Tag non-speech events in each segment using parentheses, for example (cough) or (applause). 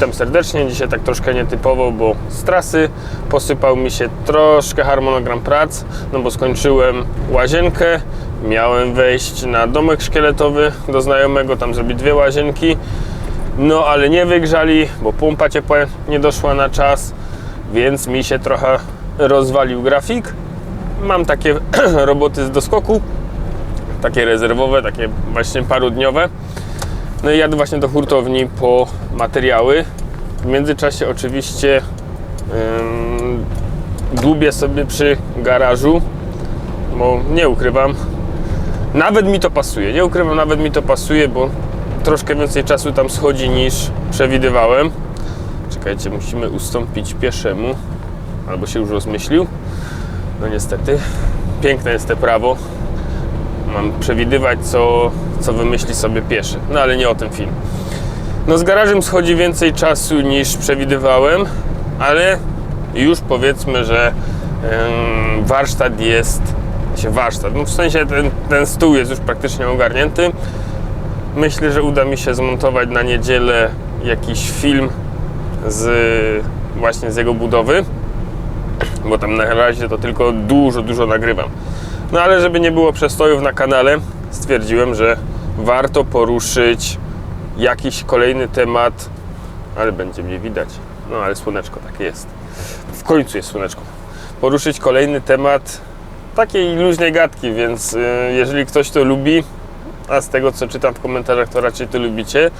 Witam serdecznie. Dzisiaj tak troszkę nietypowo, bo z trasy posypał mi się troszkę harmonogram prac, no bo skończyłem łazienkę, miałem wejść na domek szkieletowy do znajomego, tam zrobić dwie łazienki, no ale nie wygrzali, bo pompa ciepła nie doszła na czas, więc mi się trochę rozwalił grafik. Mam takie (clears throat) roboty z doskoku, takie rezerwowe, takie właśnie parodniowe. No i jadę właśnie do hurtowni po materiały. W międzyczasie oczywiście dłubię sobie przy garażu, bo nie ukrywam, nawet mi to pasuje. Nie ukrywam, nawet mi to pasuje, bo troszkę więcej czasu tam schodzi niż przewidywałem. Czekajcie, musimy ustąpić pieszemu, albo się już rozmyślił. No niestety, piękne jest te prawo. Mam przewidywać, co, co wymyśli sobie pieszy. No ale nie o tym film. No z garażem schodzi więcej czasu niż przewidywałem, ale już powiedzmy, że warsztat jest, się warsztat, no w sensie ten, ten stół jest już praktycznie ogarnięty. Myślę, że uda mi się zmontować na niedzielę jakiś film z właśnie z jego budowy, bo tam na razie to tylko dużo, dużo nagrywam. No ale żeby nie było przestojów na kanale, stwierdziłem, że warto poruszyć jakiś kolejny temat, ale będzie mnie widać. No ale słoneczko takie jest. W końcu jest słoneczko. Poruszyć kolejny temat takiej luźnej gadki, więc y, jeżeli ktoś to lubi, a z tego co czytam w komentarzach, to raczej to lubicie,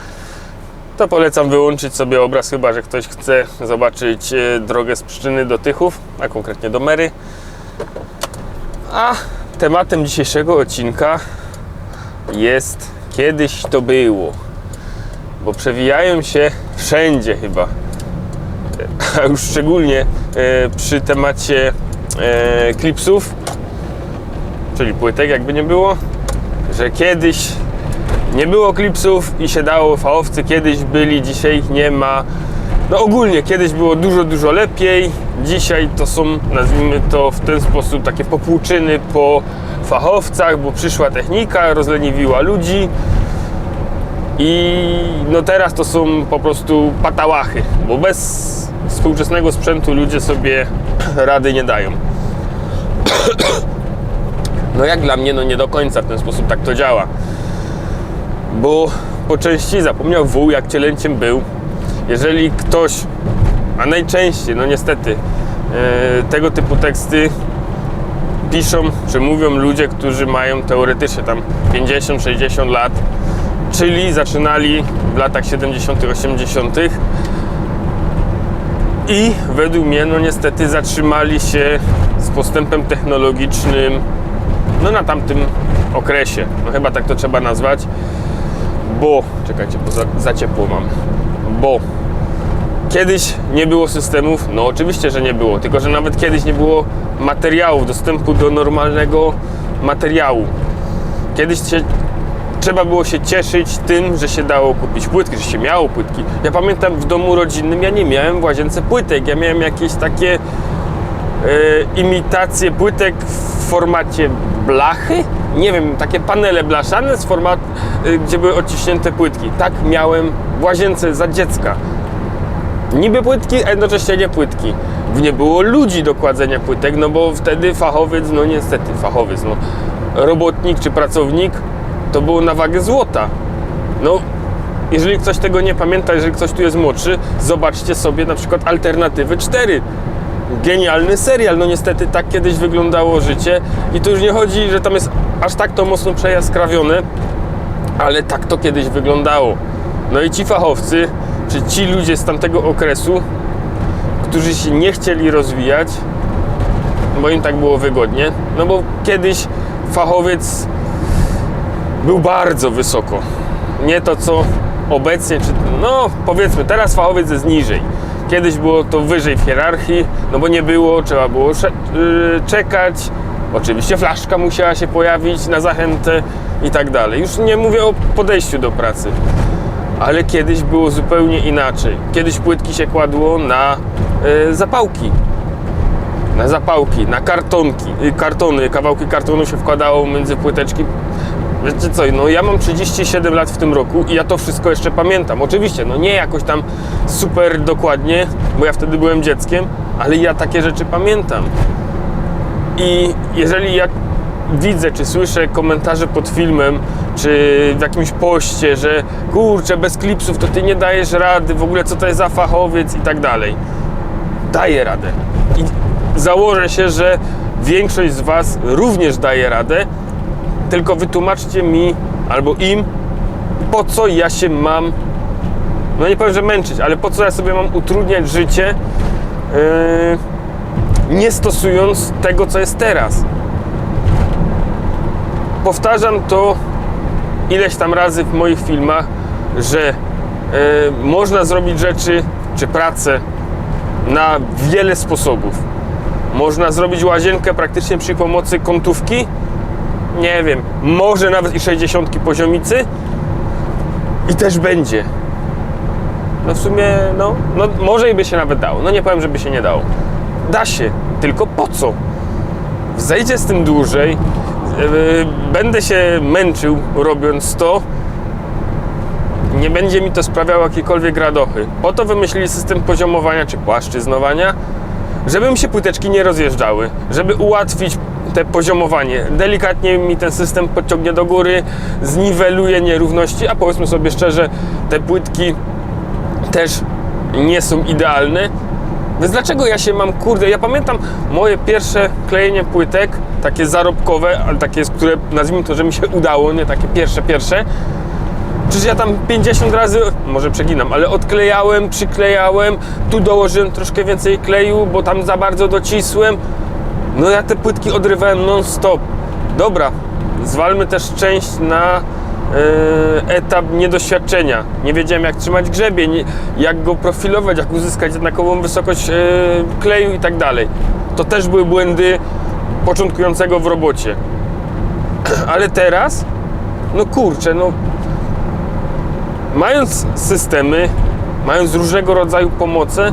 to polecam wyłączyć sobie obraz, chyba że ktoś chce zobaczyć y, drogę z Pszczyny do Tychów, a konkretnie do Mery. A tematem dzisiejszego odcinka jest kiedyś to było. Bo przewijają się wszędzie chyba. A już szczególnie e, przy temacie e, klipsów, czyli płytek, jakby nie było, że kiedyś nie było klipsów i się dało fałowcy, kiedyś byli, dzisiaj ich nie ma. No ogólnie kiedyś było dużo, dużo lepiej. Dzisiaj to są, nazwijmy to w ten sposób, takie popłuczyny po fachowcach, bo przyszła technika, rozleniwiła ludzi. I no teraz to są po prostu patałachy, bo bez współczesnego sprzętu ludzie sobie (clears throat) rady nie dają. (clears throat) No jak dla mnie, no nie do końca w ten sposób tak to działa. Bo po części zapomniał wół, jak cielęciem był. Jeżeli ktoś, a najczęściej, no niestety, e, tego typu teksty piszą, czy mówią ludzie, którzy mają teoretycznie tam 50-60 lat, czyli zaczynali w latach 70., 80. I według mnie, no niestety, zatrzymali się z postępem technologicznym no na tamtym okresie. No chyba tak to trzeba nazwać. Bo, czekajcie, bo za, za ciepło mam. Bo kiedyś nie było systemów, no oczywiście, że nie było, tylko że nawet kiedyś nie było materiałów, dostępu do normalnego materiału. Kiedyś się, trzeba było się cieszyć tym, że się dało kupić płytki, że się miało płytki. Ja pamiętam w domu rodzinnym ja nie miałem w łazience płytek, ja miałem jakieś takie e, imitacje płytek w formacie blachy. Nie wiem, takie panele blaszane z format, e, gdzie były odciśnięte płytki. Tak miałem w łazience za dziecka. Niby płytki, a jednocześnie nie płytki. Nie było ludzi do kładzenia płytek, no bo wtedy fachowiec, no niestety fachowiec, no robotnik czy pracownik to było na wagę złota. No, jeżeli ktoś tego nie pamięta, jeżeli ktoś tu jest młodszy, zobaczcie sobie na przykład Alternatywy 4. Genialny serial, no niestety tak kiedyś wyglądało życie i tu już nie chodzi, że tam jest aż tak to mocno przejaskrawione, ale tak to kiedyś wyglądało. No i ci fachowcy, czy ci ludzie z tamtego okresu, którzy się nie chcieli rozwijać, bo im tak było wygodnie, no bo kiedyś fachowiec był bardzo wysoko. Nie to co obecnie, czy no powiedzmy, teraz fachowiec jest niżej. Kiedyś było to wyżej w hierarchii, no bo nie było, trzeba było yy, czekać. Oczywiście flaszka musiała się pojawić na zachętę i tak dalej. Już nie mówię o podejściu do pracy. Ale kiedyś było zupełnie inaczej. Kiedyś płytki się kładło na yy, zapałki. Na zapałki, na kartonki, yy, kartony, kawałki kartonu się wkładało między płyteczki Wiecie co, no ja mam 37 lat w tym roku i ja to wszystko jeszcze pamiętam. Oczywiście, no nie jakoś tam super dokładnie, bo ja wtedy byłem dzieckiem, ale ja takie rzeczy pamiętam. I jeżeli ja widzę, czy słyszę komentarze pod filmem, czy w jakimś poście, że kurczę, bez klipsów to ty nie dajesz rady, w ogóle co to jest za fachowiec i tak dalej. Daję radę. I założę się, że większość z Was również daje radę, tylko wytłumaczcie mi albo im, po co ja się mam, no nie powiem, że męczyć, ale po co ja sobie mam utrudniać życie, yy, nie stosując tego, co jest teraz. Powtarzam to ileś tam razy w moich filmach, że yy, można zrobić rzeczy czy pracę na wiele sposobów. Można zrobić łazienkę praktycznie przy pomocy kątówki, nie wiem, może nawet i 60 poziomicy i też będzie. No w sumie, no, no może i by się nawet dało. No nie powiem, żeby się nie dało. Da się, tylko po co? Zejdzie z tym dłużej, będę się męczył robiąc to, nie będzie mi to sprawiało jakiejkolwiek radochy. Po to wymyślili system poziomowania czy płaszczyznowania, żeby mi się płyteczki nie rozjeżdżały, żeby ułatwić te poziomowanie. Delikatnie mi ten system podciągnie do góry, zniweluje nierówności, a powiedzmy sobie szczerze, te płytki też nie są idealne. Więc dlaczego ja się mam, kurde, ja pamiętam moje pierwsze klejenie płytek, takie zarobkowe, ale takie, które nazwijmy to, że mi się udało, nie takie pierwsze, pierwsze. Przecież ja tam 50 razy, może przeginam, ale odklejałem, przyklejałem, tu dołożyłem troszkę więcej kleju, bo tam za bardzo docisłem. No ja te płytki odrywałem non-stop. Dobra, zwalmy też część na etap niedoświadczenia. Nie wiedziałem jak trzymać grzebień, jak go profilować, jak uzyskać jednakową wysokość yy, kleju i tak dalej. To też były błędy początkującego w robocie. (clears throat) Ale teraz, no kurczę, no mając systemy, mając różnego rodzaju pomoce,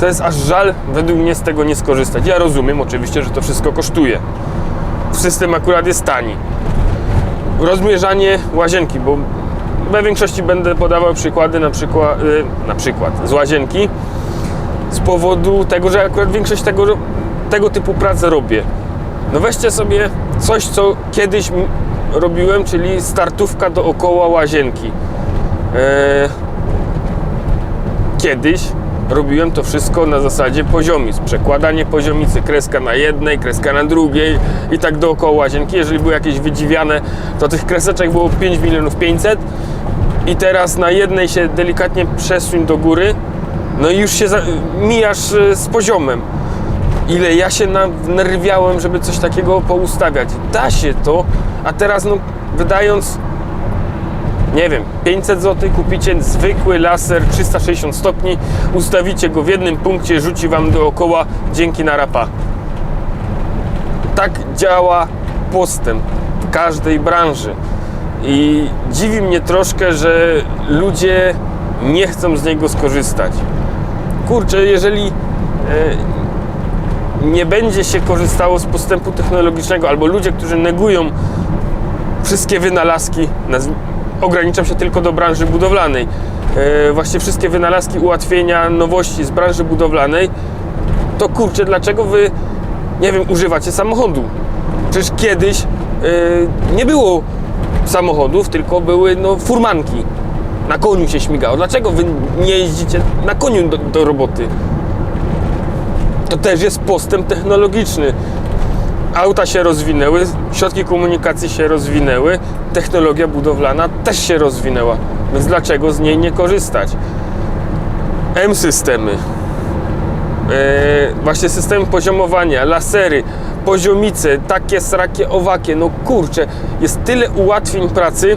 to jest aż żal według mnie z tego nie skorzystać. Ja rozumiem oczywiście, że to wszystko kosztuje. System akurat jest tani. Rozmierzanie łazienki, bo we większości będę podawał przykłady na przykład, yy, na przykład z łazienki z powodu tego, że akurat większość tego, tego typu prac robię. No weźcie sobie coś, co kiedyś robiłem, czyli startówka dookoła łazienki. Eee, kiedyś robiłem to wszystko na zasadzie poziomic. Przekładanie poziomicy, kreska na jednej, kreska na drugiej i tak dookoła łazienki. Jeżeli były jakieś wydziwiane, to tych kreseczek było 5 milionów 500 i teraz na jednej się delikatnie przesuń do góry, no i już się za, mijasz e, z poziomem. Ile ja się nerwiałem, żeby coś takiego poustawiać. Da się to, a teraz no wydając nie wiem, 500 zł, kupicie zwykły laser 360 stopni, ustawicie go w jednym punkcie, rzuci Wam dookoła, dzięki na rapa. Tak działa postęp w każdej branży. I dziwi mnie troszkę, że ludzie nie chcą z niego skorzystać. Kurczę, jeżeli e, nie będzie się korzystało z postępu technologicznego, albo ludzie, którzy negują wszystkie wynalazki, ograniczam się tylko do branży budowlanej. E, właśnie wszystkie wynalazki, ułatwienia, nowości z branży budowlanej, to kurczę, dlaczego wy, nie wiem, używacie samochodu? Przecież kiedyś e, nie było samochodów, tylko były no, furmanki. Na koniu się śmigało. Dlaczego wy nie jeździcie na koniu do, do roboty? To też jest postęp technologiczny auta się rozwinęły, środki komunikacji się rozwinęły, technologia budowlana też się rozwinęła. Więc dlaczego z niej nie korzystać? M-systemy, e, właśnie systemy poziomowania, lasery, poziomice, takie, srakie, owakie. No kurczę, jest tyle ułatwień pracy,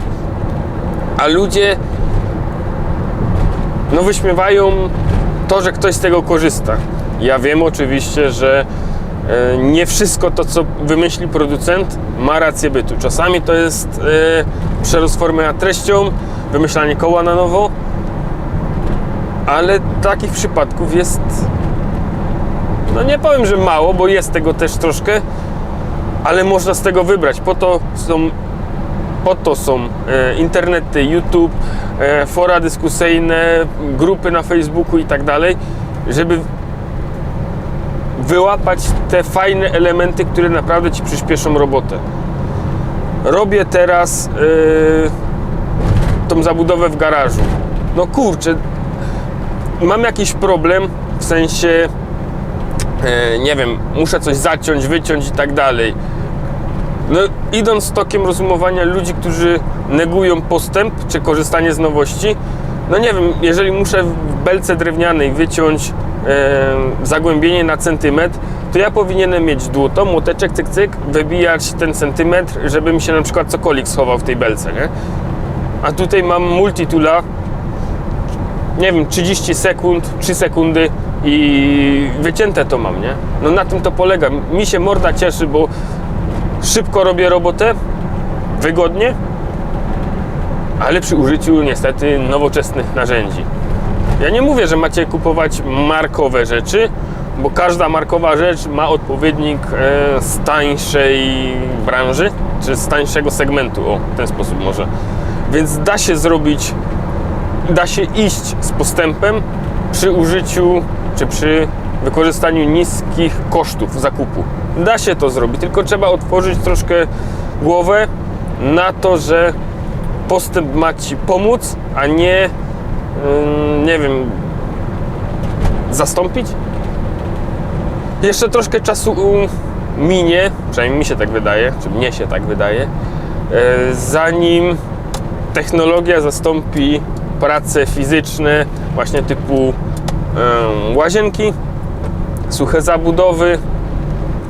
a ludzie no wyśmiewają to, że ktoś z tego korzysta. Ja wiem oczywiście, że nie wszystko to, co wymyśli producent, ma rację bytu. Czasami to jest e, przerost formy treścią, wymyślanie koła na nowo, ale takich przypadków jest, no nie powiem, że mało, bo jest tego też troszkę, ale można z tego wybrać. Po to są Po to są e, internety, YouTube, e, fora dyskusyjne, grupy na Facebooku i tak dalej, żeby wyłapać te fajne elementy, które naprawdę ci przyspieszą robotę. Robię teraz yy, tą zabudowę w garażu. No kurczę, mam jakiś problem, w sensie, e, nie wiem, muszę coś zaciąć, wyciąć i tak dalej. No, idąc tokiem rozumowania ludzi, którzy negują postęp czy korzystanie z nowości, no nie wiem, jeżeli muszę w belce drewnianej wyciąć zagłębienie na centymetr, to ja powinienem mieć dłuto, młoteczek, cyk, cyk, wybijać ten centymetr, żeby mi się na przykład cokolik schował w tej belce, nie? A tutaj mam multitula, nie wiem, 30 sekund, 3 sekundy i wycięte to mam, nie? No na tym to polega. Mi się morda cieszy, bo szybko robię robotę, wygodnie, ale przy użyciu niestety nowoczesnych narzędzi. Ja nie mówię, że macie kupować markowe rzeczy, bo każda markowa rzecz ma odpowiednik e, z tańszej branży, czy z tańszego segmentu, o, w ten sposób może. Więc da się zrobić, da się iść z postępem przy użyciu, czy przy wykorzystaniu niskich kosztów zakupu. Da się to zrobić, tylko trzeba otworzyć troszkę głowę na to, że postęp ma Ci pomóc, a nie, nie wiem, zastąpić. Jeszcze troszkę czasu minie, przynajmniej mi się tak wydaje, czy mnie się tak wydaje, e, zanim technologia zastąpi prace fizyczne, właśnie typu łazienki, suche zabudowy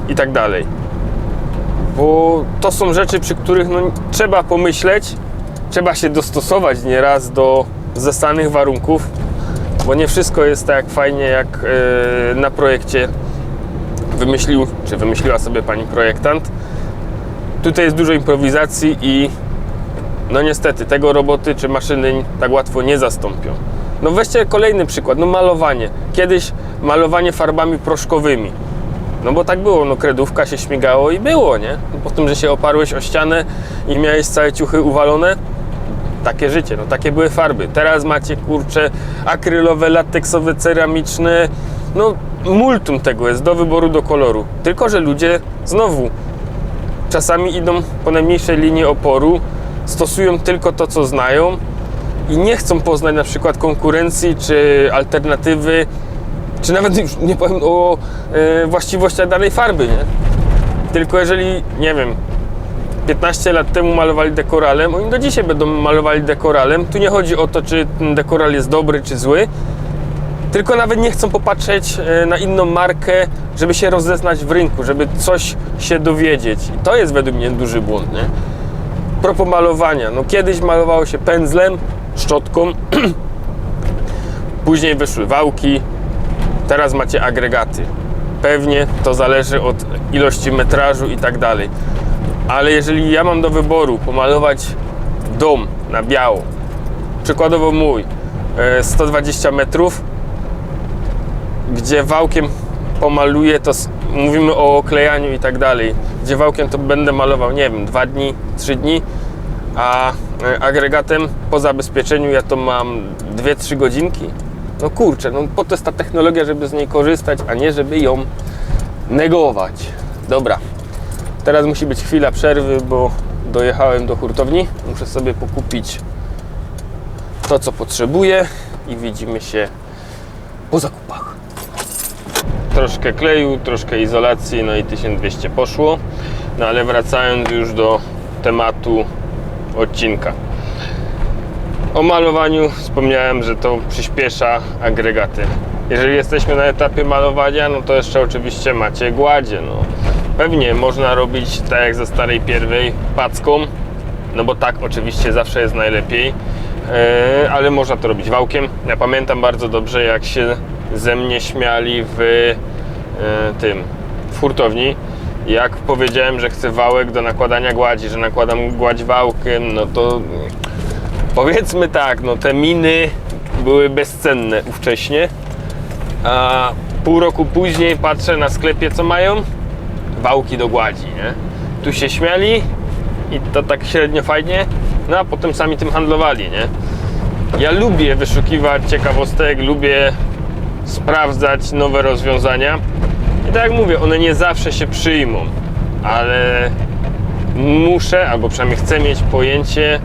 i tak dalej. Bo to są rzeczy, przy których no, trzeba pomyśleć, trzeba się dostosować nieraz do zastanych warunków, bo nie wszystko jest tak fajnie jak e, na projekcie wymyślił, czy wymyśliła sobie pani projektant. Tutaj jest dużo improwizacji i no niestety tego roboty czy maszyny tak łatwo nie zastąpią. No weźcie kolejny przykład, no malowanie. Kiedyś malowanie farbami proszkowymi. No bo tak było, no kredówka się śmigało i było, nie? Po tym, że się oparłeś o ścianę i miałeś całe ciuchy uwalone, takie życie, no takie były farby. Teraz macie kurcze akrylowe, lateksowe, ceramiczne, no multum tego jest do wyboru, do koloru. Tylko, że ludzie znowu czasami idą po najmniejszej linii oporu, stosują tylko to, co znają i nie chcą poznać na przykład konkurencji czy alternatywy, czy nawet już nie powiem o e, właściwościach danej farby, nie? Tylko jeżeli, nie wiem, 15 lat temu malowali dekoralem, oni do dzisiaj będą malowali dekoralem. Tu nie chodzi o to, czy ten dekoral jest dobry, czy zły, tylko nawet nie chcą popatrzeć e, na inną markę, żeby się rozeznać w rynku, żeby coś się dowiedzieć. I to jest według mnie duży błąd, nie? Propos malowania. No kiedyś malowało się pędzlem, szczotką, (clears throat) później wyszły wałki, teraz macie agregaty. Pewnie to zależy od ilości metrażu i tak dalej. Ale jeżeli ja mam do wyboru pomalować dom na biało, przykładowo mój, e, 120 metrów, gdzie wałkiem pomaluję, to mówimy o oklejaniu i tak dalej, gdzie wałkiem to będę malował, nie wiem, 2 dni, 3 dni, a e, agregatem po zabezpieczeniu ja to mam 2-3 godzinki. No kurczę, no po to jest ta technologia, żeby z niej korzystać, a nie żeby ją negować. Dobra, teraz musi być chwila przerwy, bo dojechałem do hurtowni. Muszę sobie pokupić to, co potrzebuję i widzimy się po zakupach. Troszkę kleju, troszkę izolacji, no i 1200 poszło. No ale wracając już do tematu odcinka. O malowaniu wspomniałem, że to przyspiesza agregaty. Jeżeli jesteśmy na etapie malowania, no to jeszcze oczywiście macie gładzie. No. Pewnie można robić tak jak ze starej pierwej packą, no bo tak oczywiście zawsze jest najlepiej, e, ale można to robić wałkiem. Ja pamiętam bardzo dobrze jak się ze mnie śmiali w e, tym, w hurtowni, jak powiedziałem, że chcę wałek do nakładania gładzi, że nakładam gładź wałkiem, no to powiedzmy tak, no te miny były bezcenne ówcześnie, a pół roku później patrzę na sklepie co mają, wałki do gładzi, nie? Tu się śmiali, i to tak średnio fajnie, no a potem sami tym handlowali, nie? Ja lubię wyszukiwać ciekawostek, lubię sprawdzać nowe rozwiązania i tak jak mówię, one nie zawsze się przyjmą, ale muszę, albo przynajmniej chcę mieć pojęcie,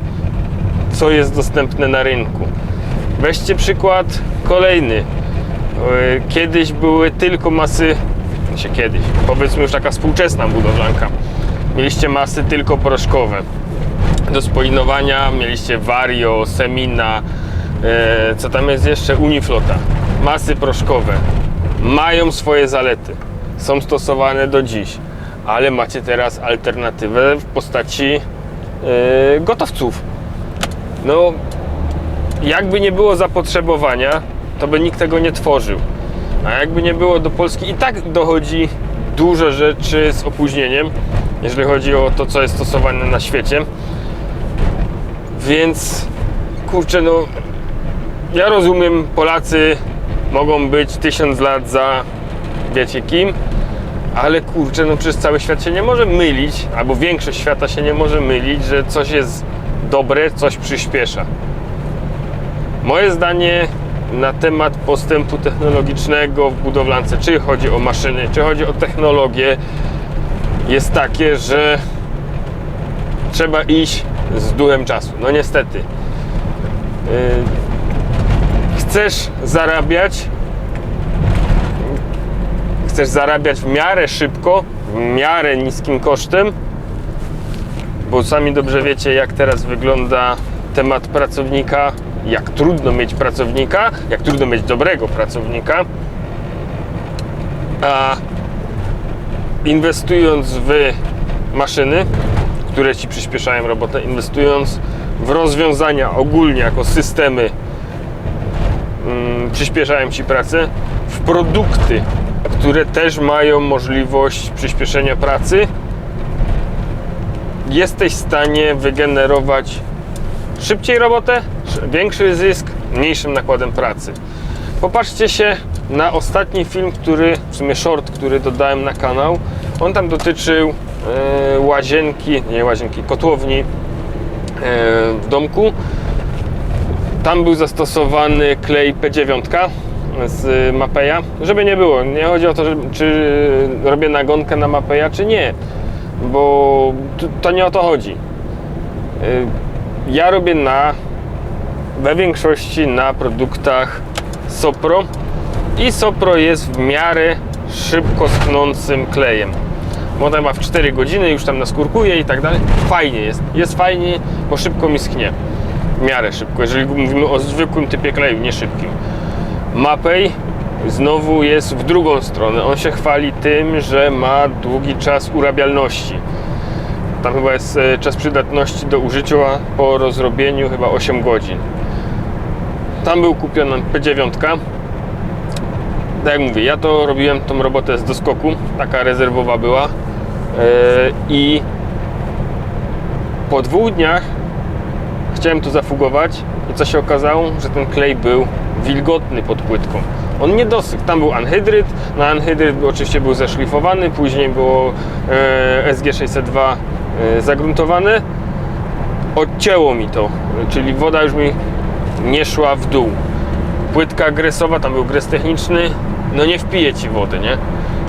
co jest dostępne na rynku. Weźcie przykład kolejny. Yy, Kiedyś były tylko masy, się kiedyś, powiedzmy już taka współczesna budowlanka. Mieliście masy tylko proszkowe. Do spolinowania mieliście Vario, Semina, yy, co tam jest jeszcze? Uniflota. Masy proszkowe. Mają swoje zalety. Są stosowane do dziś. Ale macie teraz alternatywę w postaci yy, gotowców. No, jakby nie było zapotrzebowania, to by nikt tego nie tworzył. A jakby nie było do Polski, i tak dochodzi dużo rzeczy z opóźnieniem, jeżeli chodzi o to, co jest stosowane na świecie. Więc kurczę, no ja rozumiem, Polacy mogą być tysiąc lat za wiecie kim, ale kurczę, no przecież cały świat się nie może mylić, albo większość świata się nie może mylić, że coś jest dobre, coś przyspiesza. Moje zdanie na temat postępu technologicznego w budowlance, czy chodzi o maszyny, czy chodzi o technologię, jest takie, że trzeba iść z duchem czasu. No niestety. Yy, Chcesz zarabiać, chcesz zarabiać w miarę szybko, w miarę niskim kosztem, bo sami dobrze wiecie, jak teraz wygląda temat pracownika, jak trudno mieć pracownika, jak trudno mieć dobrego pracownika. A inwestując w maszyny, które ci przyspieszają robotę, inwestując w rozwiązania ogólnie jako systemy mm, przyspieszają ci pracę, w produkty, które też mają możliwość przyspieszenia pracy, jesteś w stanie wygenerować szybciej robotę, większy zysk, mniejszym nakładem pracy. Popatrzcie się na ostatni film, który, w sumie short, który dodałem na kanał. On tam dotyczył e, łazienki, nie łazienki, kotłowni e, w domku. Tam był zastosowany klej P9 z Mapeya, żeby nie było. Nie chodzi o to, czy robię nagonkę na Mapeya, czy nie, bo to, nie o to chodzi. Y, Ja robię na we większości na produktach Sopro i Sopro jest w miarę szybko schnącym klejem. Bo ma w 4 godziny, już tam naskórkuje i tak dalej. Fajnie jest. Jest fajnie, bo szybko mi schnie. W miarę szybko, jeżeli mówimy o zwykłym typie kleju, nie szybkim. Mapei znowu jest w drugą stronę. On się chwali tym, że ma długi czas urabialności. Tam chyba jest e, czas przydatności do użycia po rozrobieniu chyba 8 godzin. Tam był kupiony P9. Tak jak mówię, ja to robiłem tą robotę z doskoku, taka rezerwowa była. E, I po dwóch dniach chciałem to zafugować i co się okazało, że ten klej był wilgotny pod płytką. On nie dosychł. Tam był anhydryt, na anhydryt oczywiście był zeszlifowany, później było e, SG602 e, zagruntowane. Odcięło mi to, czyli woda już mi nie szła w dół. Płytka gresowa, tam był gres techniczny, no nie wpije ci wody, nie?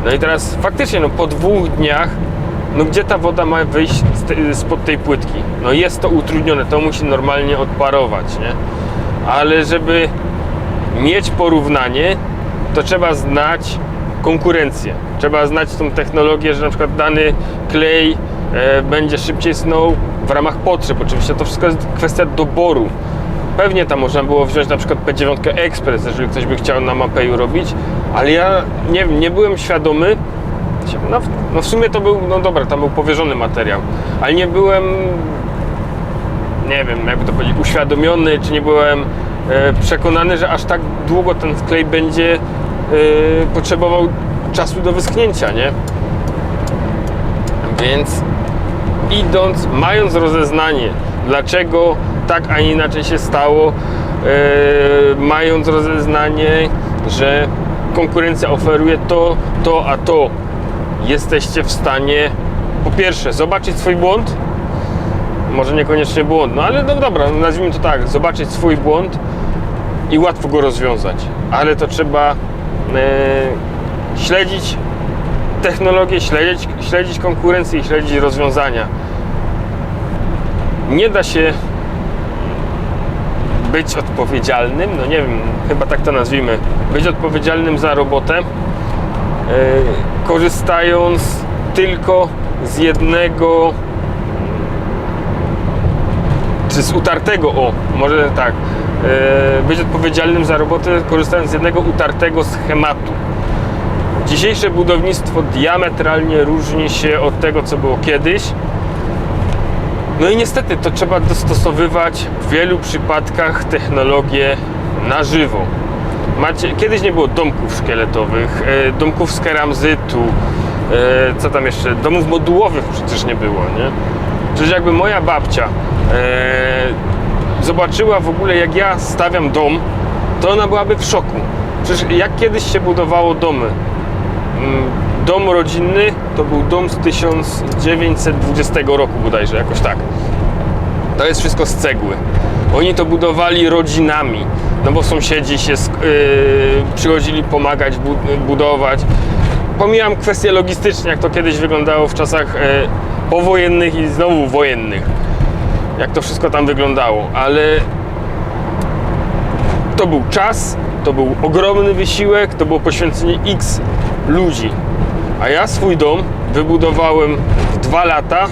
No i teraz faktycznie, no po dwóch dniach, no gdzie ta woda ma wyjść spod tej płytki? No jest to utrudnione, to musi normalnie odparować, nie? Ale żeby mieć porównanie, to trzeba znać konkurencję. Trzeba znać tą technologię, że na przykład dany klej e, będzie szybciej snął w ramach potrzeb. Oczywiście to wszystko jest kwestia doboru. Pewnie tam można było wziąć na przykład P9 Express, jeżeli ktoś by chciał na Mapeju robić, ale ja nie, nie byłem świadomy, no, w- no w sumie to był, no dobra, tam był powierzony materiał, ale nie byłem nie wiem, jakby to powiedzieć, uświadomiony, czy nie byłem e, przekonany, że aż tak długo ten klej będzie e, potrzebował czasu do wyschnięcia, nie? Więc idąc, mając rozeznanie, dlaczego tak, a inaczej się stało, e, mając rozeznanie, że konkurencja oferuje to, to, a to, jesteście w stanie po pierwsze zobaczyć swój błąd, może niekoniecznie błąd, no ale no dobra, nazwijmy to tak, zobaczyć swój błąd i łatwo go rozwiązać, ale to trzeba e, śledzić technologię, śledzić, śledzić konkurencję i śledzić rozwiązania. Nie da się być odpowiedzialnym, no nie wiem, chyba tak to nazwijmy, być odpowiedzialnym za robotę, e, korzystając tylko z jednego czy z utartego, o, może tak, e, być odpowiedzialnym za robotę, korzystając z jednego utartego schematu. Dzisiejsze budownictwo diametralnie różni się od tego, co było kiedyś. No i niestety to trzeba dostosowywać w wielu przypadkach technologię na żywo. Macie, kiedyś nie było domków szkieletowych, e, domków z keramzytu, e, co tam jeszcze, domów modułowych przecież nie było, nie? Przecież jakby moja babcia e, zobaczyła w ogóle jak ja stawiam dom, to ona byłaby w szoku. Przecież jak kiedyś się budowało domy, Mm, dom rodzinny to był dom z 1920 roku bodajże, jakoś tak. To jest wszystko z cegły. Oni to budowali rodzinami, no bo sąsiedzi się yy, przychodzili pomagać bu- budować. Pomijam kwestie logistyczne, jak to kiedyś wyglądało w czasach yy, powojennych i znowu wojennych. Jak to wszystko tam wyglądało, ale to był czas, to był ogromny wysiłek, to było poświęcenie X ludzi. A ja swój dom wybudowałem w dwa lata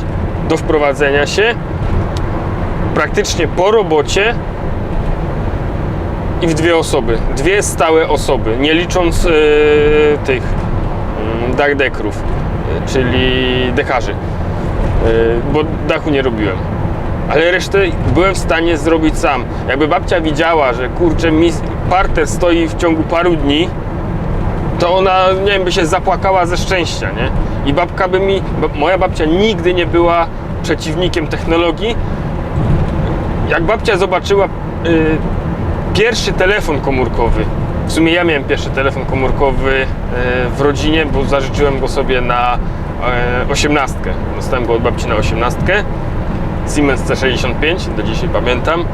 do wprowadzenia się, praktycznie po robocie i w dwie osoby. Dwie stałe osoby, nie licząc yy, tych yy, dachdekrów, yy, czyli dekarzy, yy, bo dachu nie robiłem ale resztę byłem w stanie zrobić sam. Jakby babcia widziała, że kurczę, mi parter stoi w ciągu paru dni, to ona, nie wiem, by się zapłakała ze szczęścia, nie? I babka by mi, moja babcia nigdy nie była przeciwnikiem technologii. Jak babcia zobaczyła y, pierwszy telefon komórkowy, w sumie ja miałem pierwszy telefon komórkowy y, w rodzinie, bo zażyczyłem go sobie na y, osiemnastkę. Dostałem go od babci na osiemnastkę. Siemens C65, do dzisiaj pamiętam. Yy,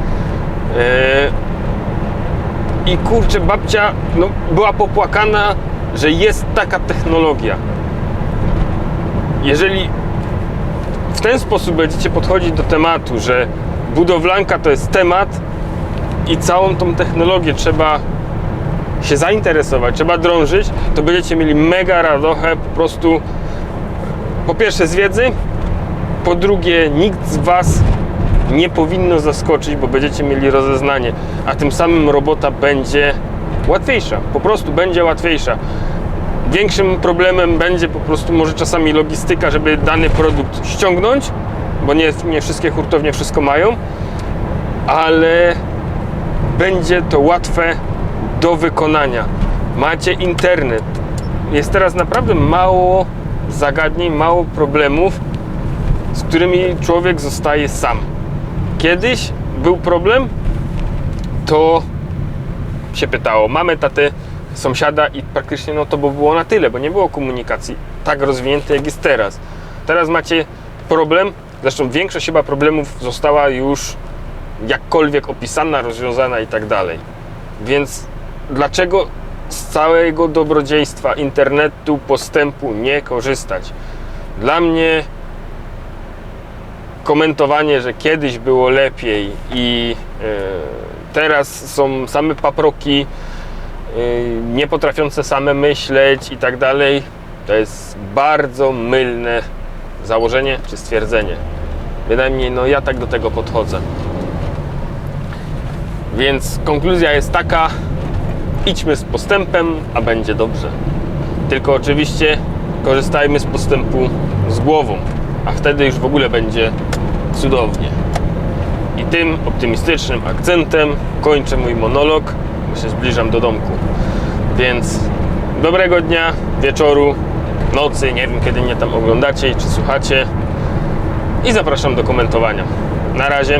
I kurczę, babcia no, była popłakana, że jest taka technologia. Jeżeli w ten sposób będziecie podchodzić do tematu, że budowlanka to jest temat i całą tą technologię trzeba się zainteresować, trzeba drążyć, to będziecie mieli mega radochę po prostu po pierwsze z wiedzy, po drugie, nikt z Was nie powinno zaskoczyć, bo będziecie mieli rozeznanie, a tym samym robota będzie łatwiejsza. Po prostu będzie łatwiejsza. Większym problemem będzie po prostu może czasami logistyka, żeby dany produkt ściągnąć, bo nie, nie wszystkie hurtownie wszystko mają, ale będzie to łatwe do wykonania. Macie internet. Jest teraz naprawdę mało zagadnień, mało problemów, z którymi człowiek zostaje sam. Kiedyś był problem, to się pytało mamy, taty, sąsiada i praktycznie no to by było na tyle, bo nie było komunikacji tak rozwiniętej jak jest teraz. Teraz macie problem, zresztą większość chyba problemów została już jakkolwiek opisana, rozwiązana i tak dalej. Więc dlaczego z całego dobrodziejstwa internetu, postępu nie korzystać? Dla mnie komentowanie, że kiedyś było lepiej i e, teraz są same paproki, e, nie potrafiące same myśleć i tak dalej, to jest bardzo mylne założenie czy stwierdzenie. Bynajmniej no ja tak do tego podchodzę. Więc konkluzja jest taka, idźmy z postępem, a będzie dobrze. Tylko oczywiście korzystajmy z postępu z głową, a wtedy już w ogóle będzie cudownie. I tym optymistycznym akcentem kończę mój monolog, bo się zbliżam do domku. Więc dobrego dnia, wieczoru, nocy, nie wiem kiedy mnie tam oglądacie czy słuchacie. I zapraszam do komentowania. Na razie.